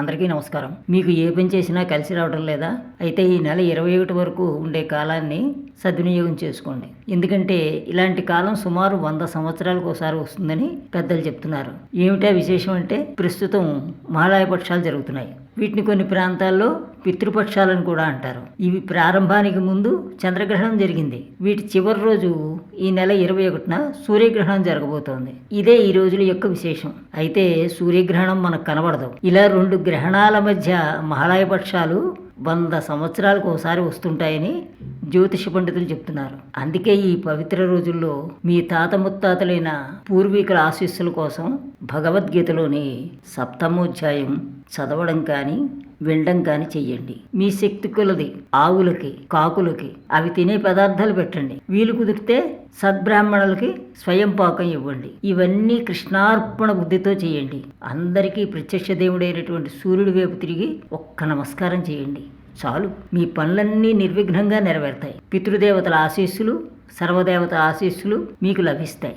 అందరికీ నమస్కారం. మీకు ఏ పని చేసినా కలిసి రావడం లేదా? అయితే ఈ నెల ఇరవై ఒకటి వరకు ఉండే కాలాన్ని సద్వినియోగం చేసుకోండి. ఎందుకంటే ఇలాంటి కాలం సుమారు వంద సంవత్సరాలకు ఒకసారి వస్తుందని పెద్దలు చెప్తున్నారు. ఏమిటా విశేషం అంటే ప్రస్తుతం మహాలయ పక్షాలు జరుగుతున్నాయి. వీటిని కొన్ని ప్రాంతాల్లో పితృపక్షాలను కూడా అంటారు. ఇవి ప్రారంభానికి ముందు చంద్రగ్రహణం జరిగింది. వీటి చివరి రోజు ఈ నెల ఇరవై ఒకటిన సూర్యగ్రహణం జరగబోతోంది. ఇదే ఈ రోజుల యొక్క విశేషం. అయితే సూర్యగ్రహణం మనకు కనబడదు. ఇలా రెండు గ్రహణాల మధ్య మహాలయపక్షాలు వంద సంవత్సరాలకు ఒకసారి వస్తుంటాయని జ్యోతిష పండితులు చెప్తున్నారు. అందుకే ఈ పవిత్ర రోజుల్లో మీ తాత ముత్తాతలైన పూర్వీకుల ఆశీస్సుల కోసం భగవద్గీతలోని సప్తమోధ్యాయం చదవడం కానీ వినడం కానీ చెయ్యండి. మీ శక్తి కులది ఆవులకి కాకులకి అవి తినే పదార్థాలు పెట్టండి. వీలు కుదిరితే సద్బ్రాహ్మణులకి స్వయం పాకం ఇవ్వండి. ఇవన్నీ కృష్ణార్పణ బుద్ధితో చేయండి అందరికీ ప్రత్యక్ష దేవుడైనటువంటి సూర్యుడి వైపు తిరిగి ఒక్క నమస్కారం చేయండి చాలు. మీ పనులన్నీ నిర్విఘ్నంగా నెరవేరుతాయి. పితృదేవతల ఆశీస్సులు సర్వదేవత ఆశీస్సులు మీకు లభిస్తాయి.